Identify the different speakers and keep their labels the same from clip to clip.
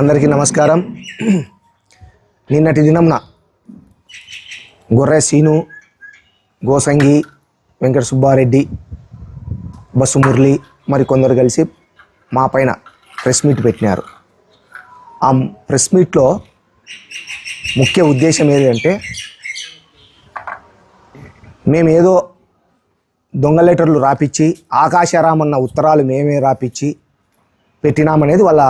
Speaker 1: అందరికీ నమస్కారం. నిన్నటి దినంన గొర్రె సీను గోసంగి వెంకట సుబ్బారెడ్డి బస్సు మురళి మరి కొందరు కలిసి మా పైన ప్రెస్ మీట్ పెట్టినారు. ఆ ప్రెస్ మీట్లో ముఖ్య ఉద్దేశం ఏదంటే మేము ఏదో దొంగ లెటర్లు రాపిచ్చి ఆకాశారామన్న ఉత్తరాలు మేమే రాపిచ్చి పెట్టినామనేది వాళ్ళ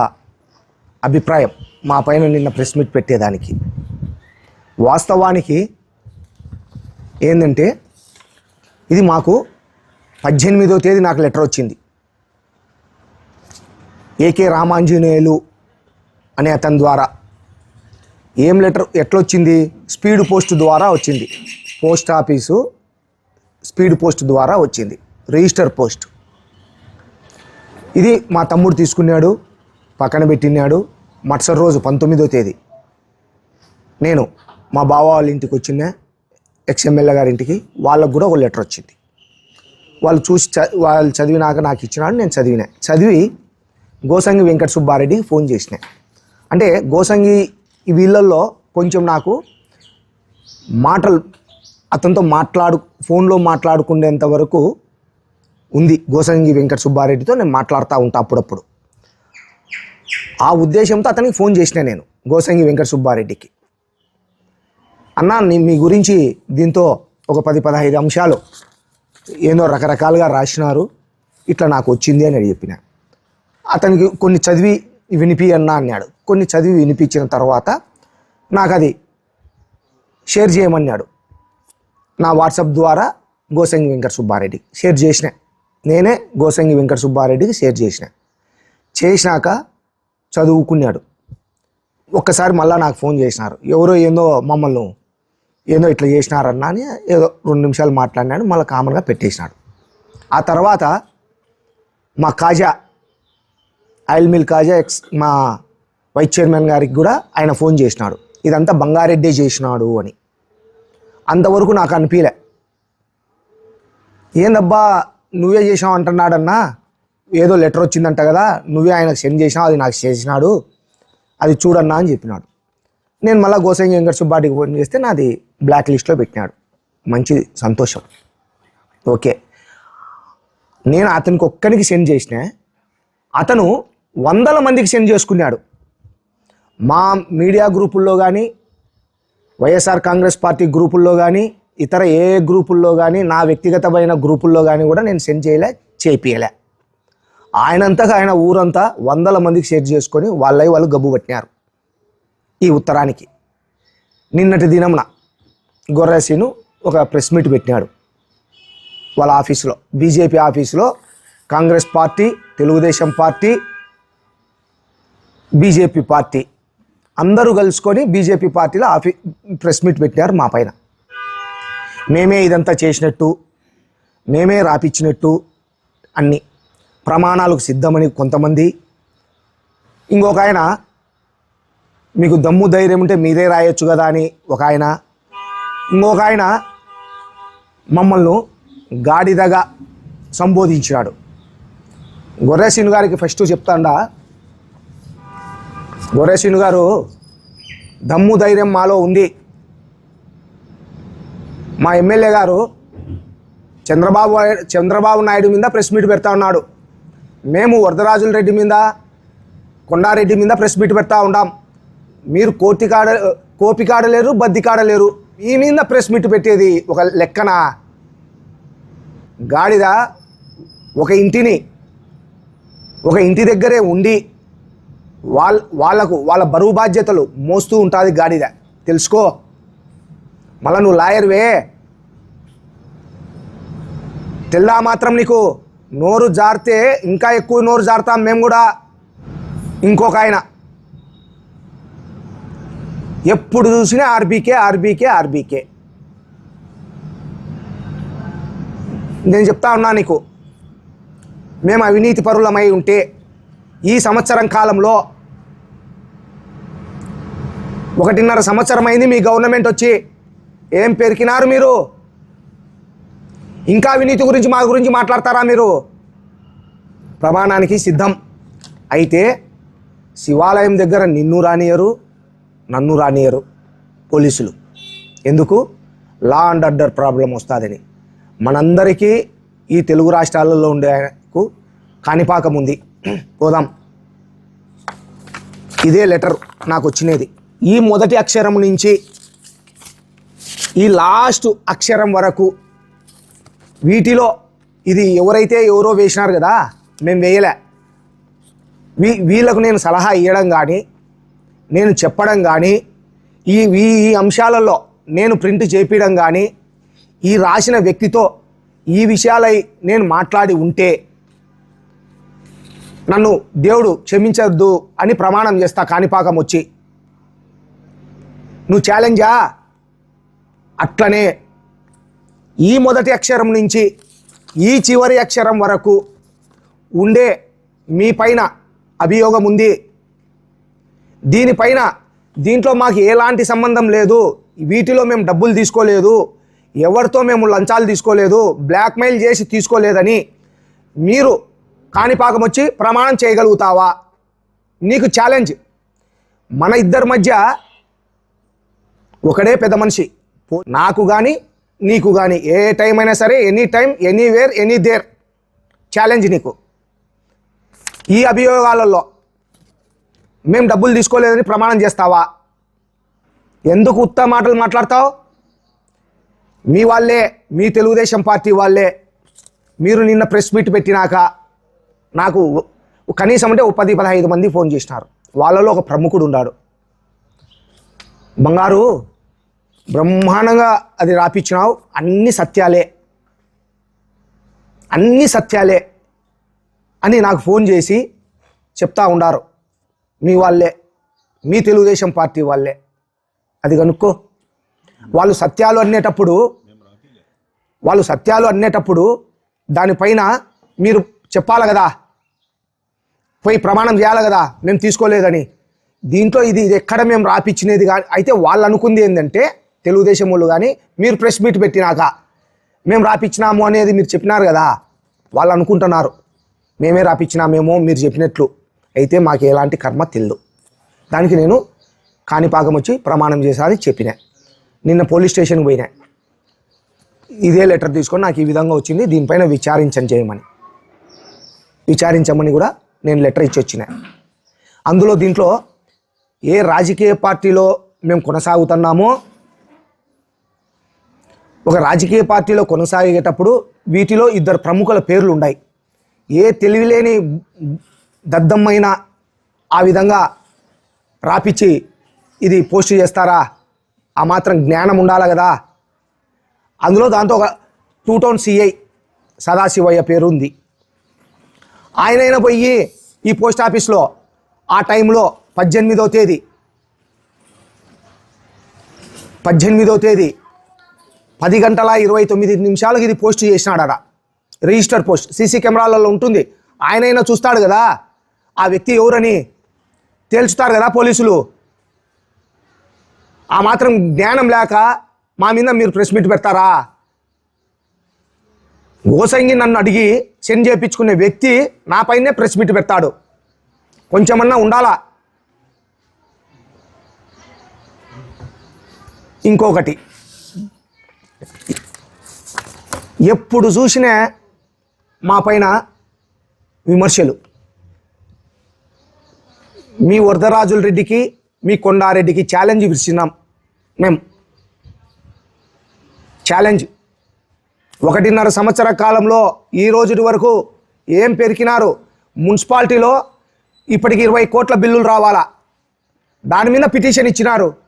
Speaker 1: అభిప్రాయం. మా పైన నిన్న ప్రెస్ మీట్ పెట్టేదానికి. వాస్తవానికి ఏంటంటే ఇది మాకు పద్దెనిమిదో తేదీ నాకు లెటర్ వచ్చింది. ఏకే రామాంజనేయులు అనే అతని ద్వారా. ఏం లెటర్ ఎట్లొచ్చింది? స్పీడ్ పోస్ట్ ద్వారా వచ్చింది. పోస్ట్ ఆఫీసు స్పీడ్ పోస్ట్ ద్వారా వచ్చింది. Register post. ఇది మా తమ్ముడు తీసుకున్నాడు. పక్కన పెట్టినాడు. మరుసటి రోజు పంతొమ్మిదో తేదీ. నేను మా బావ వాళ్ళ ఇంటికి వచ్చిన ఎక్స్ఎమ్మెల్యే గారి ఇంటికి వాళ్ళకు కూడా ఒక లెటర్ వచ్చింది. వాళ్ళు చూసి చ వాళ్ళు చదివినాక నాకు ఇచ్చినాడు నేను చదివిన. చదివి గోసంగి వెంకట సుబ్బారెడ్డికి ఫోన్ చేసిన. అంటే గోసంగి వీళ్ళల్లో కొంచెం నాకు మాటలు అతనితో మాట్లాడు ఫోన్లో మాట్లాడుకునేంత వరకు ఉంది గోసంగి వెంకట సుబ్బారెడ్డితో నేను మాట్లాడుతూ ఉంటా అప్పుడప్పుడు. ఆ ఉద్దేశంతో అతనికి ఫోన్ చేసిన నేను గోసంగి వెంకట సుబ్బారెడ్డికి. అన్నా మీ గురించి దీంతో ఒక పది పదహైదు అంశాలు ఏదో రకరకాలుగా రాసినారు ఇట్లా నాకు వచ్చింది అని చెప్పిన. అతనికి కొన్ని చదివి వినిపి అన్నా అన్నాడు. కొన్ని చదివి వినిపించిన తర్వాత నాకు అది షేర్ చేయమన్నాడు. నా వాట్సాప్ ద్వారా గోసంగి వెంకట సుబ్బారెడ్డికి షేర్ చేసిన. నేనే గోసంగి వెంకట సుబ్బారెడ్డికి షేర్ చేసిన. చేసినాక చదువుకున్నాడు. ఒక్కసారి మళ్ళా నాకు ఫోన్ చేసినారు. ఎవరో ఏందో మమ్మల్ని ఏందో ఇట్లా చేసినారన్నా అని ఏదో రెండు నిమిషాలు మాట్లాడినాడు మళ్ళీ కామన్గా పెట్టేసినాడు. ఆ తర్వాత మా Kaja oil mill Kaja ex మా వైస్ చైర్మన్ గారికి కూడా ఆయన ఫోన్ చేసినాడు. ఇదంతా బంగారెడ్డి చేసినాడు అని. అంతవరకు నాకు అనిపించలే ఏందబ్బా నువ్వే చేసావు అంటున్నాడన్నా ఏదో లెటర్ వచ్చిందంట కదా నువ్వే ఆయనకు సెండ్ చేసినావు అది నాకు చేసినాడు అది చూడన్నా అని చెప్పినాడు. నేను మళ్ళీ గోసంగి వెంకట సుబ్బాటికి ఫోన్ చేస్తే నాది బ్లాక్ లిస్ట్లో పెట్టినాడు. మంచిది సంతోషం. ఓకే. నేను అతనికి ఒక్కడికి సెండ్ చేసిన అతను వందల మందికి సెండ్ చేసుకున్నాడు. మా మీడియా గ్రూపుల్లో కానీ వైఎస్ఆర్ కాంగ్రెస్ పార్టీ గ్రూపుల్లో కానీ ఇతర ఏ గ్రూపుల్లో కానీ నా వ్యక్తిగతమైన గ్రూపుల్లో కానీ కూడా నేను సెండ్ చేయలే చేపియలే. ఆయనంతగా ఆయన ఊరంతా వందల మందికి షేర్ చేసుకొని వాళ్ళై వాళ్ళు గబ్బు పట్టినారు ఈ ఉత్తరానికి. నిన్నటి దినమున గొర్రెసీను ఒక ప్రెస్ మీట్ పెట్టినాడు. వాళ్ళ ఆఫీసులో బీజేపీ ఆఫీసులో Congress party Telugu Desam party BJP party అందరూ కలుసుకొని బీజేపీ పార్టీలో ఆఫీ ప్రెస్ మీట్ పెట్టినారు మా పైన. మేమే ఇదంతా చేసినట్టు మేమే రాపిచ్చినట్టు అన్నీ. ప్రమాణాలకు సిద్ధమని కొంతమంది. ఇంకొక ఆయన మీకు దమ్ము ధైర్యం ఉంటే మీరే రాయొచ్చు కదా అని ఒక ఆయన. ఇంకొక ఆయన మమ్మల్ని గాడిదగా సంబోధించాడు గొర్రెసీను గారికి ఫస్ట్ చెప్తాండా గొర్రెసీను గారు దమ్ము ధైర్యం మాలో ఉంది. మా ఎమ్మెల్యే గారు చంద్రబాబు చంద్రబాబు నాయుడు మీద ప్రెస్ మీట్ పెడతా ఉన్నాడు. మేము వరదరాజుల రెడ్డి మీద కొండారెడ్డి మీద ప్రెస్ మీట్ పెడతా ఉన్నాం మీరు కోతికాడ కోపికాడలేరు బద్దికాడలేరు కాడలేరు ఈ మీద ప్రెస్ మీట్ పెట్టేది ఒక లెక్కన. గాడిద ఒక ఇంటిని ఒక ఇంటి దగ్గరే ఉండి వాళ్ళ వాళ్ళకు వాళ్ళ బరువు బాధ్యతలు మోస్తూ ఉంటుంది గాడిద. తెలుసుకో. మళ్ళా నువ్వు లాయర్వే. తెల్లా మాత్రం నీకు నోరు జారితే ఇంకా ఎక్కువ నోరు జారుతాం మేము కూడా. ఇంకొక ఆయన. ఎప్పుడు చూసినా ఆర్బీకే ఆర్బీకే ఆర్బీకే. నేను చెప్తా ఉన్నా నీకు. మేము అవినీతి పరులమై ఉంటే ఈ సంవత్సరం కాలంలో ఒకటిన్నర సంవత్సరం అయింది మీ గవర్నమెంట్ వచ్చి ఏం పెరికినారు మీరు? ఇంకా అవినీతి గురించి మా గురించి మాట్లాడతారా మీరు? ప్రమాణానికి సిద్ధం. అయితే శివాలయం దగ్గర నిన్ను రానియరు నన్ను రానియరు పోలీసులు. ఎందుకు? లా అండ్ ఆర్డర్ ప్రాబ్లం వస్తుందని. మనందరికీ ఈ తెలుగు రాష్ట్రాలలో ఉండేకు కాణిపాకం ఉంది. పోదాం. ఇదే లెటర్ నాకు వచ్చినది. ఈ మొదటి అక్షరం నుంచి ఈ లాస్ట్ అక్షరం వరకు వీటిలో ఇది ఎవరైతే ఎవరో వేసినారు కదా మేము వేయలే. వీ వీళ్ళకు నేను సలహా ఇవ్వడం కానీ నేను చెప్పడం కానీ ఈ ఈ ఈ అంశాలలో నేను ప్రింట్ చేపించడం కానీ ఈ రాసిన వ్యక్తితో ఈ విషయాలై నేను మాట్లాడి ఉంటే నన్ను దేవుడు క్షమించద్దు అని ప్రమాణం చేస్తా కాణిపాకం వచ్చి. నువ్వు ఛాలెంజా అట్లనే ఈ మొదటి అక్షరం నుంచి ఈ చివరి అక్షరం వరకు ఉండే మీ పైన అభియోగం ఉంది. దీనిపైన దీంట్లో మాకు ఎలాంటి సంబంధం లేదు. వీటిలో మేము డబ్బులు తీసుకోలేదు. ఎవరితో మేము లంచాలు తీసుకోలేదు. బ్లాక్మెయిల్ చేసి తీసుకోలేదని మీరు కాణిపాకం వచ్చి ప్రమాణం చేయగలుగుతావా? నీకు ఛాలెంజ్ మన ఇద్దరి మధ్య ఒకడే పెద్ద మనిషి. నాకు కానీ నీకు కానీ ఏ టైం అయినా సరే any time anywhere any there challenge నీకు. ఈ అభియోగాలలో మేము డబ్బులు తీసుకోలేదని ప్రమాణం చేస్తావా? ఎందుకు ఉత్త మాటలు మాట్లాడతావు? మీ వాళ్ళే మీ తెలుగుదేశం పార్టీ వాళ్ళే మీరు నిన్న ప్రెస్ మీట్ పెట్టినాక నాకు కనీసం అంటే ఒక పది పదహైదు మంది ఫోన్ చేసినారు. వాళ్ళలో ఒక ప్రముఖుడు ఉన్నాడు. బంగారు బ్రహ్మాండంగా అది రాపించినావు అన్ని సత్యాలే. అన్ని సత్యాలే అని నాకు ఫోన్ చేసి చెప్తా ఉండారు. మీ వాళ్ళే. మీ తెలుగుదేశం పార్టీ వాళ్ళే. అది కనుక్కో. వాళ్ళు సత్యాలు అనేటప్పుడు వాళ్ళు సత్యాలు అనేటప్పుడు దానిపైన మీరు చెప్పాలి కదా. పోయి ప్రమాణం చేయాలి కదా. మేము తీసుకోలేదని. దీంట్లో ఇది ఇది ఎక్కడ మేము రాపిచ్చినది కానీ అయితే వాళ్ళు అనుకుంది ఏంటంటే తెలుగుదేశం వాళ్ళు కానీ మీరు ప్రెస్ మీట్ పెట్టినాక మేము రాపిచ్చినాము అనేది మీరు చెప్పినారు కదా వాళ్ళు అనుకుంటున్నారు. మేమే రాపిచ్చినామేమో మీరు చెప్పినట్లు. అయితే మాకు ఎలాంటి కర్మ తెలియదు దానికి నేను కాణిపాకం వచ్చి ప్రమాణం చేశానని చెప్పిన. నిన్న పోలీస్ స్టేషన్కి పోయినా. ఇదే లెటర్ తీసుకొని నాకు ఈ విధంగా వచ్చింది దీనిపైన విచారించని చేయమని. విచారించమని కూడా నేను లెటర్ ఇచ్చి వచ్చిన. అందులో దీంట్లో ఏ రాజకీయ పార్టీలో మేము కొనసాగుతున్నామో ఒక రాజకీయ పార్టీలో కొనసాగేటప్పుడు వీటిలో ఇద్దరు ప్రముఖుల పేర్లు ఉన్నాయి ఏ తెలివిలేని దద్దమ్మైన ఆ విధంగా రాపిచ్చి ఇది పోస్ట్ చేస్తారా? ఆ మాత్రం జ్ఞానం ఉండాలి కదా. అందులో దాంతో ఒక టూ టౌన్ సిఐ సదాశివయ్య పేరు ఉంది ఆయనైనా పోయి ఈ పోస్ట్ ఆఫీస్లో ఆ టైంలో పద్దెనిమిదో తేదీ పద్దెనిమిదో తేదీ పది గంటల ఇరవై తొమ్మిది నిమిషాలకు ఇది పోస్ట్ చేసినాడట. రిజిస్టర్ పోస్ట్ సీసీ కెమెరాలలో ఉంటుంది. ఆయనైనా చూస్తాడు కదా. ఆ వ్యక్తి ఎవరని తేల్చుతారు కదా పోలీసులు. ఆ మాత్రం జ్ఞానం లేక మా మీద మీరు ప్రెస్ మీట్ పెడతారా? గోసంగి నన్ను అడిగి సెండ్ చేయించుకునే వ్యక్తి నా పైనే ప్రెస్ మీట్ పెడతాడు. కొంచెమన్నా ఉండాలా? ఇంకొకటి. ఎప్పుడు చూసినా మా పైన విమర్శలు. మీ వరదరాజుల రెడ్డికి మీ కొండారెడ్డికి ఛాలెంజ్ విసినాం మేము ఛాలెంజ్ ఒకటిన్నర సంవత్సర కాలంలో ఈ రోజు వరకు ఏం పెరికినారు మున్సిపాలిటీలో ఇప్పటికి ఇరవై కోట్ల బిల్లులు రావాలా? దాని మీద పిటిషన్ ఇచ్చినారు.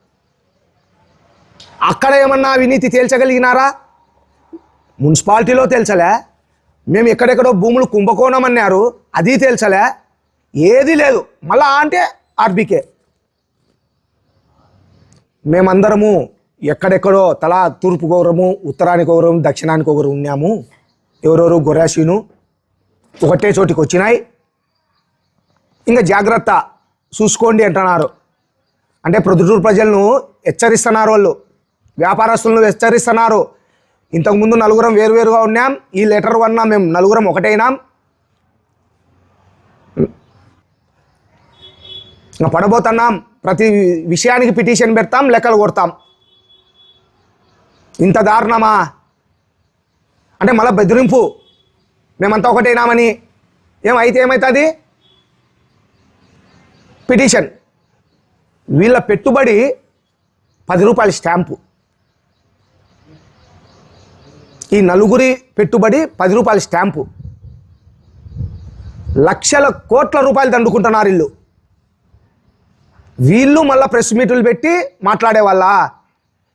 Speaker 1: అక్కడ ఏమన్నా అవినీతి తేల్చగలిగినారా? మున్సిపాలిటీలో తేల్చలే. మేము ఎక్కడెక్కడో భూములు కుంభకోణం అన్నారు. అది తేల్చలే. ఏది లేదు. మళ్ళా అంటే ఆర్బీకే. మేమందరము ఎక్కడెక్కడో తలా తూర్పు గౌరవము ఉత్తరానికి గౌరవం దక్షిణానికి ఒకరు ఉన్నాము. ఎవరెవరు గొరాషీను ఒకటే చోటికి వచ్చినాయి. ఇంకా జాగ్రత్త. చూసుకోండి అంటున్నారు. అంటే ప్రొద్దుటూరు ప్రజలను హెచ్చరిస్తున్నారు వాళ్ళు. వ్యాపారస్తులను హెచ్చరిస్తున్నారు. ఇంతకుముందు నలుగురం వేరువేరుగా ఉన్నాం. ఈ లెటర్ వల్ల మేము నలుగురం ఒకటైనాం. ఇంకా పడబోతున్నాం. ప్రతి విషయానికి పిటిషన్ పెడతాం లెక్కలు కొడతాం. ఇంత దారుణమా? అంటే మళ్ళీ బెదిరింపు. మేమంతా ఒకటేనామని. ఏమైతే ఏమవుతుంది పిటిషన్. వీళ్ళ పెట్టుబడి పది రూపాయల స్టాంపు. ఈ నలుగురి పెట్టుబడి పది రూపాయల స్టాంపు. లక్షల కోట్ల రూపాయలు దండుకుంటున్నారు వీళ్ళు వీళ్ళు మళ్ళీ ప్రెస్ మీట్లు పెట్టి మాట్లాడే వాళ్ళ